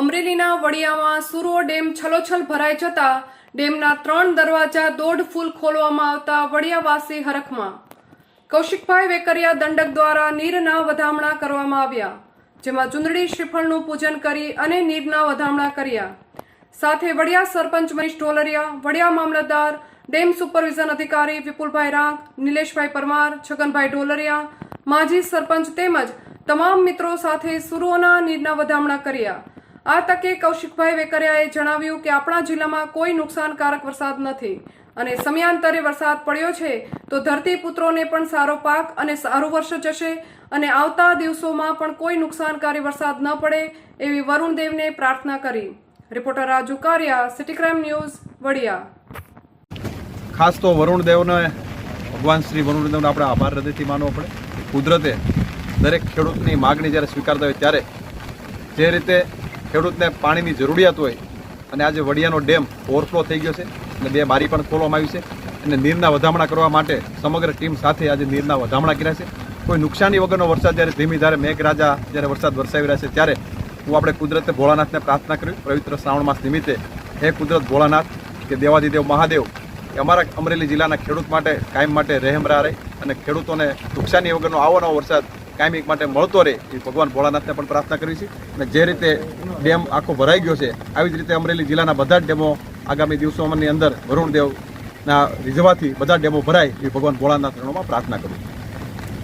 અમરેલીના વડિયામાં સુરો ડેમ છલોછલ ભરાઈ જતા ડેમના ત્રણ દરવાજા દોઢ ફૂલ ખોલવામાં આવતા વડિયાવાસી હરખમાં. કૌશિકભાઈ વેકરિયા દંડક દ્વારા નીરના વધામણા કરવામાં આવ્યા, જેમાં ચુંદડી શ્રીફળનું પૂજન કરી અને નીરના વધામણા કર્યા. સાથે વડિયા સરપંચ મનીષ ઢોલરિયા, વડિયા મામલતદાર, ડેમ સુપરવિઝન અધિકારી વિપુલભાઈ રાંક, નિલેશભાઈ પરમાર, છગનભાઈ ઢોલરિયા માજી સરપંચ તેમજ તમામ મિત્રો સાથે સુરોના નીરના વધામણા કર્યા. આ તકે કૌશિકભાઈ વેકરિયાએ જણાવ્યું કે આપણા જિલ્લામાં કોઈ નુકસાનકારક વરસાદ નથી અને સમયાંતરે વરસાદ પડ્યો છે તો ધરતીપુત્રોને પણ સારો પાક અને સારું વર્ષ જશે અને આવતા દિવસોમાં પણ કોઈ નુકસાનકારી વરસાદ ન પડે એવી વરુણદેવને પ્રાર્થના કરી. Reporter Raju Kariya, city crime news, Vadia. ખાસ તો વરુણ ભગવાન શ્રી વરુણ આપણે આભાર હૃદયથી માનવો પડે. કુદરતે દરેક ખેડૂતની માગણી જ્યારે સ્વીકારતા હોય ત્યારે જે રીતે ખેડૂતને પાણીની જરૂરિયાત હોય અને આજે વડિયાનો ડેમ ઓવરફ્લો થઈ ગયો છે અને બે બારી પણ ખોલવામાં આવી છે અને નીરના વધામણા કરવા માટે સમગ્ર ટીમ સાથે આજે નીરના વધામણા કર્યા છે. કોઈ નુકસાની વગરનો વરસાદ જ્યારે ધીમી ધારે મેઘરાજા જ્યારે વરસાદ વરસાવી રહ્યા છે ત્યારે હું આપણે કુદરતે ભોળાનાથને પ્રાર્થના કરી. પવિત્ર શ્રાવણ માસ નિમિત્તે હે કુદરત ભોળાનાથ કે દેવાદિદેવ મહાદેવ કે અમારા અમરેલી જિલ્લાના ખેડૂત માટે કાયમ માટે રહેમરા રહે અને ખેડૂતોને નુકસાની વગરનો આવો નવો વરસાદ કાયમિક માટે મળતો રહે એ ભગવાન ભોળાનાથને પણ પ્રાર્થના કરી છે અને જે રીતે ડેમ આખો ભરાઈ ગયો છે, આવી જ રીતે અમરેલી જિલ્લાના બધા જ ડેમો આગામી દિવસોની અંદર વરુણદેવના રીઝવાથી બધા ડેમો ભરાય એ ભગવાન ભોળાનાથ ચરણોમાં પ્રાર્થના કરું છું.